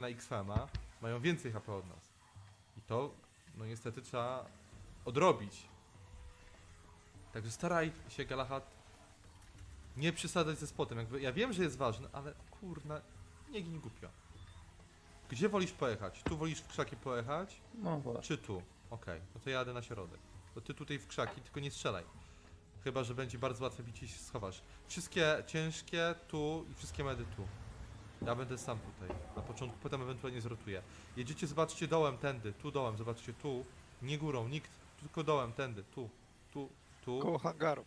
na XFMA mają więcej HP od nas. I to, no niestety trzeba odrobić. Także staraj się, Galahad, nie przesadzać ze spotem. Jakby, ja wiem, że jest ważny, ale kurna, nie gin głupio. Gdzie wolisz pojechać? Tu wolisz w krzaki pojechać? No właśnie. Czy tu? Okej, no to ja jadę na środek. To ty tutaj w krzaki, tylko nie strzelaj. Chyba, że będzie bardzo łatwe bicie i się schowasz. Wszystkie ciężkie tu i wszystkie medy tu. Ja będę sam tutaj. Na początku, potem ewentualnie zrotuję. Jedziecie, zobaczcie dołem, tędy, tu dołem, zobaczcie tu. Nie górą, nikt, tylko dołem, tędy, tu, tu, tu. Koło hangarów.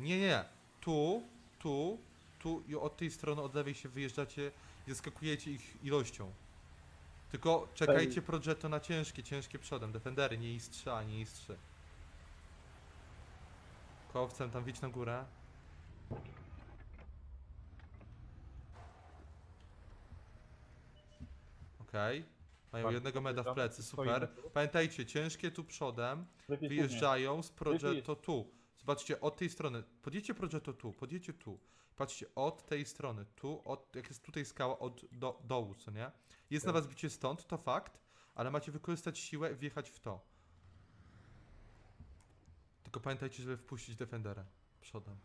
Nie, nie, tu, tu, tu i od tej strony, od lewej się wyjeżdżacie i zaskakujecie ich ilością. Tylko czekajcie Progetto na ciężkie, ciężkie przodem. Defendery, nie IS-3, a nie IS-3. Kołowcem tam widź na górę. Okej. Mają Tak, jednego meda w plecy, stoimy super. tu. Pamiętajcie, ciężkie tu przodem. Wyjeżdżają z Progetto tu. Zobaczcie, od tej strony. Podjedźcie Progetto tu, podjedźcie tu. Patrzcie, od tej strony, tu, od, jak jest tutaj skała, od do, dołu, co nie? Jest na was bicie stąd, to fakt, ale macie wykorzystać siłę i wjechać w to. Tylko pamiętajcie, żeby wpuścić Defendera przodem.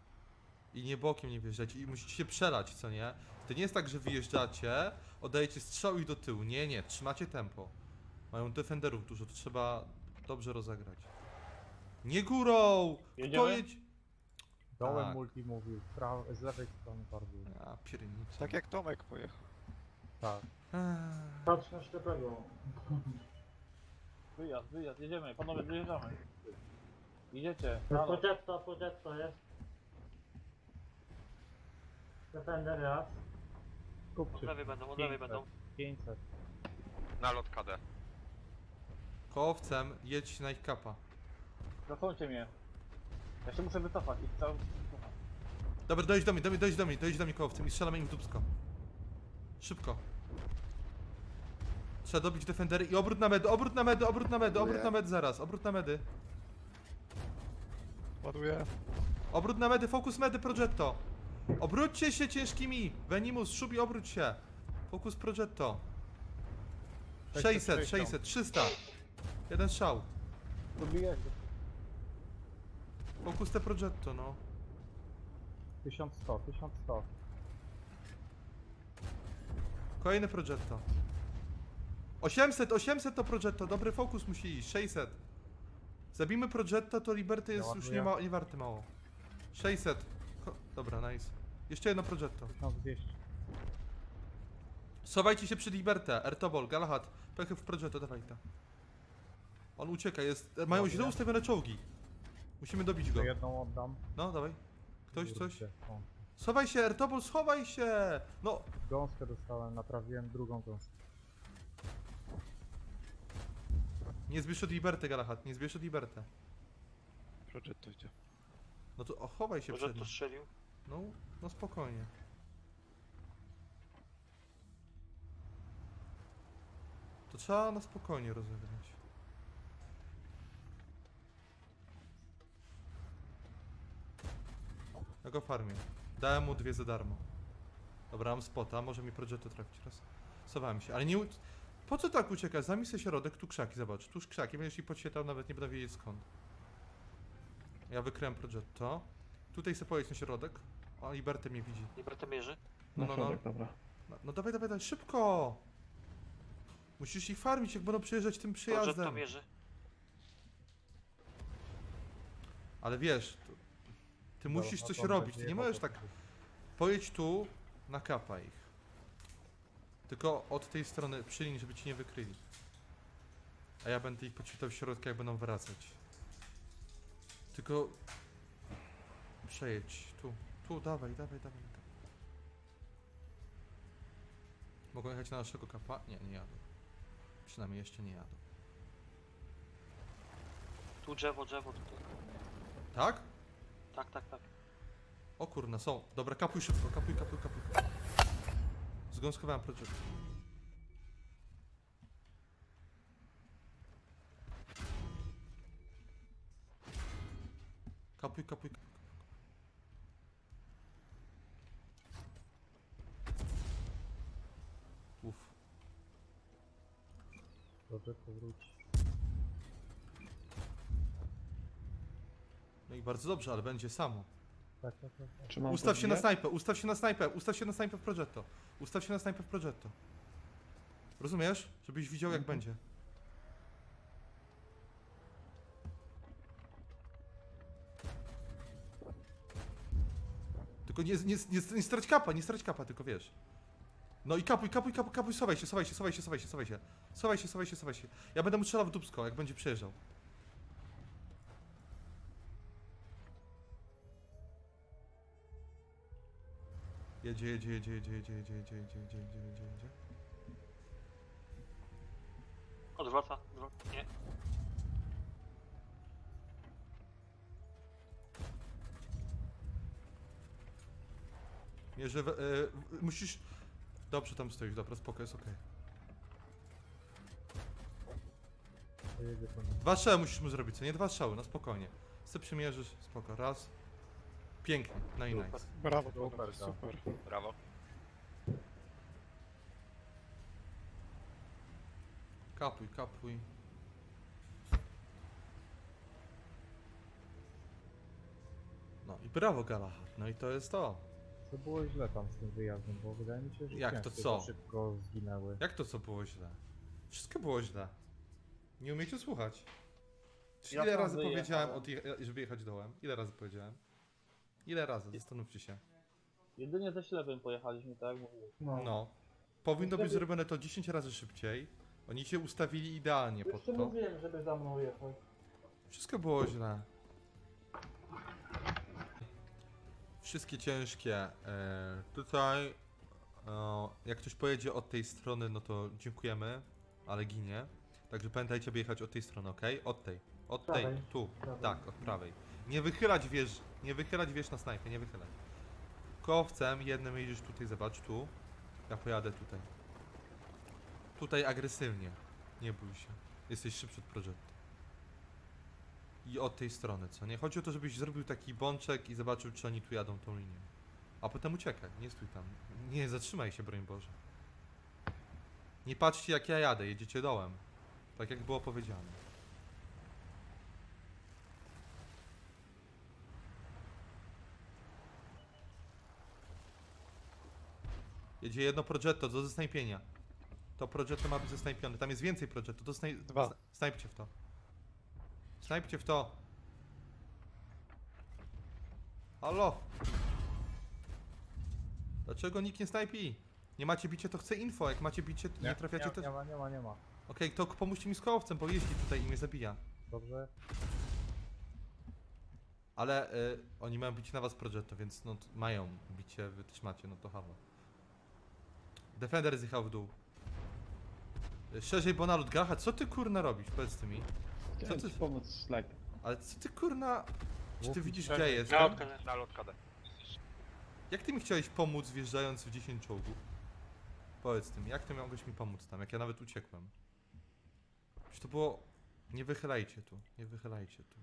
I nie bokiem nie wjeżdżać i musicie się przelać, co nie? To nie jest tak, że wyjeżdżacie, oddajecie strzał i do tyłu. Nie, nie, trzymacie tempo. Mają defenderów dużo, to trzeba dobrze rozegrać. Nie górą! Kto Jedziemy? jedź... Dołem Tak. multi mówił, z, prawej, z lewej strony bardziej. A, piernicze. Tak jak Tomek pojechał. Tak. Eee, Patrz na ślepego. Wyjazd, wyjazd, jedziemy, panowie, wyjeżdżamy. Idziecie, halo. Progetto, Progetto jest. Defender raz. Kupcie. Od lewej będą, od lewej będą. 500. Na lot KD. Kołowcem jedź na ich kapa. Zasłońcie mnie. Ja się muszę wycofać i cały wycofać. Dobra, dojdź do mnie, do mnie, dojdź do mnie, dojdź do mnie kołowcem i strzelamy im w dupsko. Szybko. Trzeba dobić defendery i obrót na medy, obrót na medy, obrót na medy, obrót na medy zaraz, obrót na medy. Ładuję. Obrót na medy, fokus medy, Progetto. Obróćcie się ciężkimi. Venimus, Szubi, obróć się. Fokus Progetto. 600, 600, 300. Jeden strzał. Dobijesz go. Fokus te Progetto, no. 1100, 1100. Kolejny Progetto. 800, 800 to Progetto, dobry fokus musi iść, 600. Zabijmy Progetto, to Liberty jest już nie, ma, nie warty mało. 600. Ko- Dobra, nice. Jeszcze jedno Progetto. 1200. Schowajcie się przy Libertę, Ertobol, Galahad, pechy w Progetto, dawaj to. On ucieka, jest, mają źle ustawione czołgi. Musimy dobić go. Jedną oddam. No, dawaj. Ktoś coś? O. Schowaj się, Ertobol, schowaj się! No, Gąskę dostałem, naprawiłem drugą gąskę. nie zbierz od Liberty, Galahad, nie zbierz od Libertę. Projet to idzie. No to o, chowaj się Może przed to nim. strzelił. No, no spokojnie. To trzeba na spokojnie rozegrać. Ja go farmię. Dałem mu dwie za darmo. Dobra, mam spota, może mi Progetto trafić raz. Sowałem się, ale nie... Po co tak uciekasz? Zajmij sobie środek, tu krzaki, zobacz. Tu krzaki, będziesz ich podświetlał, nawet nie będę wiedzieć skąd. Ja wykryłem Progetto. Tutaj sobie pojedź na środek. O, Liberty mnie widzi. Liberty mierzy. No, no, no. dobra. No, no dawaj, dawaj, dawaj, szybko! Musisz ich farmić, jak będą przyjeżdżać tym Progetto przyjazdem. mierzy. Ale wiesz, to, ty musisz Dobra, coś to robić, ty nie możesz tak... Pojedź tu, na kapa ich. Tylko od tej strony przyliń, żeby ci nie wykryli. A ja będę ich podświetlał w środku, jak będą wracać. Tylko... Przejedź, tu, dawaj, dawaj, dawaj. Mogą jechać na naszego kapa? Nie, nie jadą. Przynajmniej jeszcze nie jadą. Tu drzewo, drzewo tutaj. Tak? Tak, tak, tak. O kurna, są. Dobra, kapuj szybko, kapuj, kapuj, kapuj. Zgąskowałem projekt. Kapuj, kapuj, kapuj. Progetto wróci. No i bardzo dobrze, ale będzie samo. Tak, tak, tak. tak. Trzymam Ustaw się na godzinę. snajpę, ustaw się na snajpę, ustaw się na snajpę w Progetto. Ustaw się na snajpę w Progetto. Rozumiesz? Żebyś widział jak będzie. Tylko nie, nie, nie, nie strać kapa, nie strać kapa, tylko wiesz. No i kapuj, kapuj, kapuj, kapuj, sowaj się, sowaj się, sowaj się, sowaj się, sowaj się. Sowaj się, sowaj się, sowaj się. Ja będę mu strzelał w dupsko, jak będzie przejeżdżał. Jedzie, jedzie, jedzie, jedzie, jedzie, jedzie, jedzie, jedzie, jedzie, jedzie, jedzie, jedzie. Odwraca, odwraca. Nie. We- e, musisz... Dobrze tam stoisz, dobra, spoko, jest okej. To jedzie po nim. Dwa strzały musisz mu zrobić, co nie? Dwa strzały, no spokojnie. Se przymierzysz, spoko, raz. Pięknie, no i nice. Brawo, Super, no. super. Brawo. Kapuj, kapuj. No i brawo Galahad, no i to jest to. Co było źle tam z tym wyjazdem, bo wydaje mi się, że Jak to ciężkie co? szybko zginęły. Jak to co było źle? Wszystko było źle. Nie umiecie słuchać. Czy Ja ile tam razy wyjechałem. powiedziałem, odje- żeby jechać dołem? Ile razy powiedziałem? Ile razy? Zastanówcie się. Jedynie ze ślepym pojechaliśmy, tak jak mówiłem. No. No. Powinno być zrobione to 10 razy szybciej. Oni się ustawili idealnie pod Jeszcze to. mówiłem, żeby za mną jechać. Wszystko było źle. Wszystkie ciężkie. E, tutaj, e, jak ktoś pojedzie od tej strony, no to dziękujemy, ale ginie. Także pamiętajcie, by jechać od tej strony, ok? Od tej. Od tej. Prawej. Tu. Prawej. Tak, od prawej. Nie wychylać wież. Nie wychylać wież na snajpę, nie wychylać. Kowcem jednym jedziesz tutaj, zobacz, tu. Ja pojadę tutaj. Tutaj agresywnie. Nie bój się. Jesteś szybszy od projektu. I od tej strony, co nie? Chodzi o to, żebyś zrobił taki bączek i zobaczył, czy oni tu jadą tą linią. A potem uciekaj, nie stój tam. Nie zatrzymaj się, broń Boże. Nie patrzcie, jak ja jadę, jedziecie dołem. Tak jak było powiedziane. Jedzie jedno progetto do zesnajpienia. To progetto ma być zesnajpione. Tam jest więcej progetto. To snaj... Dwa. Snajpcie w to. Snajpcie w to. Halo? Dlaczego nikt nie snajpi? Nie macie bicie, to chcę info. Jak macie bicie, to nie, trafiacie, nie, to... nie ma, nie ma, nie ma. Okej, to pomóżcie mi z kołowcem, bo jeździ tutaj i mnie zabija. Dobrze? Ale y, oni mają bicie na was progetto, więc no t- mają bicie, wy też macie, no to halo. Defender zjechał w dół. Y, Szerzej, bo nalut Gacha, co ty kurna robisz? Powiedz ty mi. Chciałem ty- ci pomóc slajd. Ale co ty kurna... Czy ty widzisz gdzie jestem? Na. Na lot KD. Jak ty mi chciałeś pomóc wjeżdżając w 10 czołgów? Powiedz ty mi, jak ty mogłeś mi pomóc tam, jak ja nawet uciekłem? Czy to było... Nie wychylajcie tu, nie wychylajcie tu.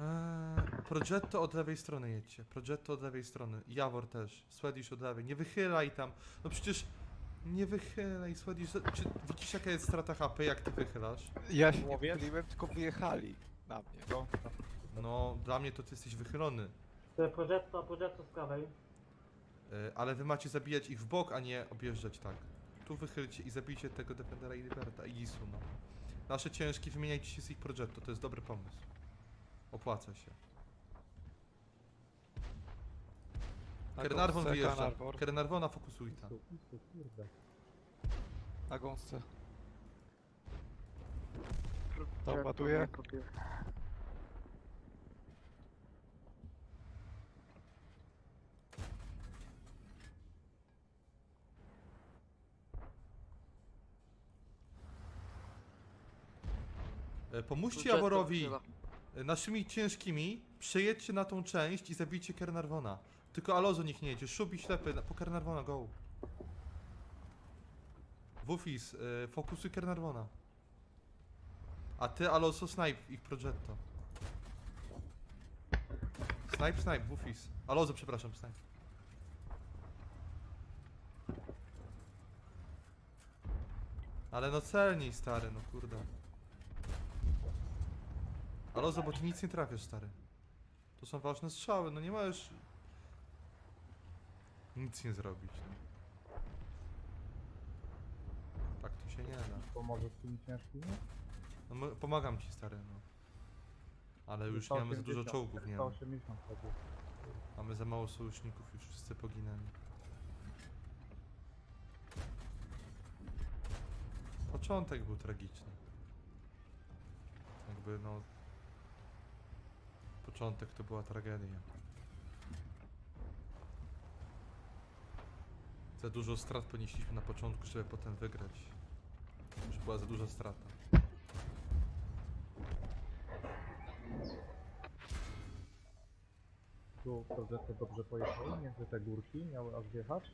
Eee, Progetto od lewej strony jedźcie, Progetto od lewej strony, Jawor też, Swedish od lewej, nie wychylaj tam, no przecież... Nie wychylaj, Swedish, czy widzisz jaka jest strata HP, jak ty wychylasz? Ja się nie Łowiec? wychyliłem, tylko wyjechali na mnie. No. No, dla mnie to ty jesteś wychylony. Progetto, progetto z prawej. E, Ale wy macie zabijać ich w bok, a nie objeżdżać tak. Tu wychylcie i zabijcie tego Defendera i Liberta i Isu, no. Nasze ciężki, wymieniajcie się z ich progetto, to jest dobry pomysł. Opłaca się. Kernarvon Gąsce, wyjeżdża. Kanarwor. Kernarvona fokusujta. Na gąsce. Tam ładuje. E, pomóżcie Jaworowi e, naszymi ciężkimi, przejedźcie na tą część i zabijcie Kernarvona. Tylko Alozo niech nie jedzie, Szubi ślepy, na- po Kernarwona, go. Wufis, y, fokusuj Kernarwona. A ty Aloso snipe ich progetto. Snipe, snipe, Wufis. Alozo, przepraszam, snipe. Ale no celniej, stary, no kurde. Ale bo ty nic nie trafiasz, stary. To są ważne strzały, no nie możesz... Nic nie zrobić, no. Tak tu się nie da. Pomoże z tymi ciężkimi? No, pomagam ci, stary, no. Ale już nie mamy za dużo 180, czołgów, nie ma. 180 chodzi. Mamy za mało sojuszników, już wszyscy poginęli. Początek był tragiczny. Jakby no... Początek to była tragedia. Za dużo strat ponieśliśmy na początku, żeby potem wygrać. Już była za duża strata. Tu progetto dobrze pojechały między te górki, miały aż wjechać.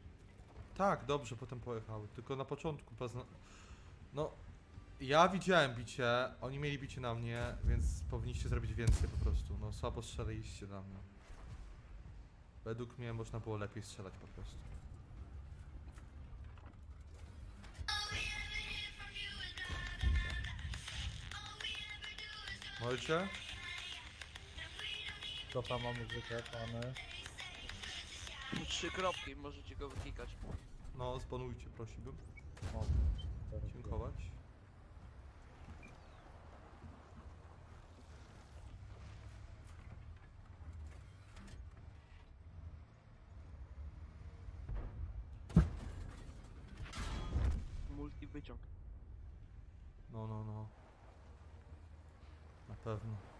Tak, dobrze, potem pojechały. Tylko na początku. No, ja widziałem bicie, oni mieli bicie na mnie, więc powinniście zrobić więcej po prostu. No, słabo strzelaliście na mnie. Według mnie można było lepiej strzelać po prostu. Co tam mamy wyczerpane? Trzy kropki, możecie go wyklikać. No, zbanujcie, prosiłbym. O, teraz Dziękować. Multi wyciąg.